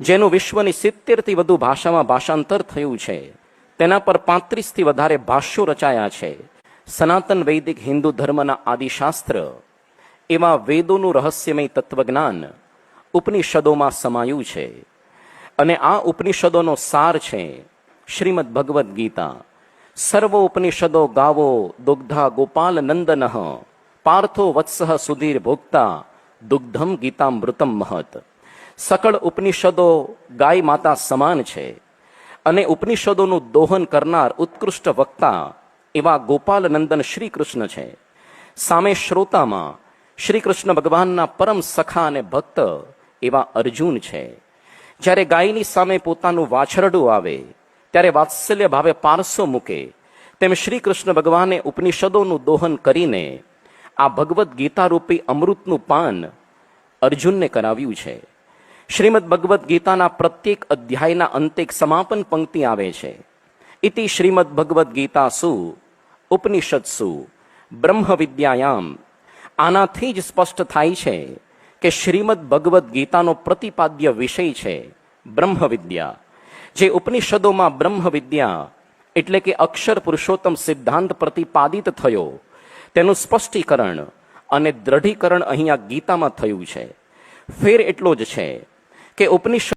જેનું વિશ્વની સિત્તેરથી વધુ ભાષામાં ભાષાંતર થયું છે. તેના પર પાંત્રીસથી વધારે ભાષ્યો રચાયા છે. સનાતન વૈદિક હિન્દુ ધર્મના આદિશાસ્ત્ર, એવા વેદોનું રહસ્યમય તત્વજ્ઞાન ઉપનિષદોમાં સમાયું છે. અને આ ઉપનિષદોનો સાર છે શ્રીમદ ભગવદ્ ગીતા. સર્વ ઉપનિષદો ગાવો દુગ્ધા ગોપાલ નંદન, પાર્થો વત્સહ સુધીર ભોગતા દુગ્ધમ ગીતામૃતમ મહત. સકળ ઉપનિષદો ગાય માતા સમાન છે. અને ઉપનિષદોનું દોહન કરનાર ઉત્કૃષ્ટ વક્તા એવા ગોપાલ નંદન શ્રી કૃષ્ણ છે. સામે શ્રોતામાં શ્રી કૃષ્ણ ભગવાનના પરમ સખા અને ભક્ત એવા અર્જુન છે. જ્યારે ગાયની સામે પોતાનું વાછરડું આવે, ત્યારે વાત્સલ્ય ભાવે પારસો મૂકે, તેમ શ્રી કૃષ્ણ ભગવાને ઉપનિષદોનું દોહન કરીને આ ભગવદ્ ગીતા રૂપી અમૃતનું પાન અર્જુનને કરાવ્યું છે. શ્રીમદ ભગવદ્ ગીતાના પ્રત્યેક અધ્યાયના અંતે સમાપન પંક્તિ આવે છે. ઇતિ શ્રીમદ ભગવદ્ ગીતા સુ ઉપનિષદસુ બ્રહ્મ વિદ્યાયામ. આનાથી જ સ્પષ્ટ થાય છે કે શ્રીમદ ભગવદ્ ગીતાનો પ્રતિપાદ્ય વિષય છે બ્રહ્મ વિદ્યા. જે ઉપનિષદોમાં બ્રહ્મ વિદ્યા એટલે કે અક્ષર પુરુષોત્તમ સિદ્ધાંત પ્રતિપાદિત થયો, તેનું સ્પષ્ટીકરણ અને દ્રઢીકરણ અહીંયા ગીતામાં થયું છે. ફેર એટલો જ છે કે ઉપનિષદ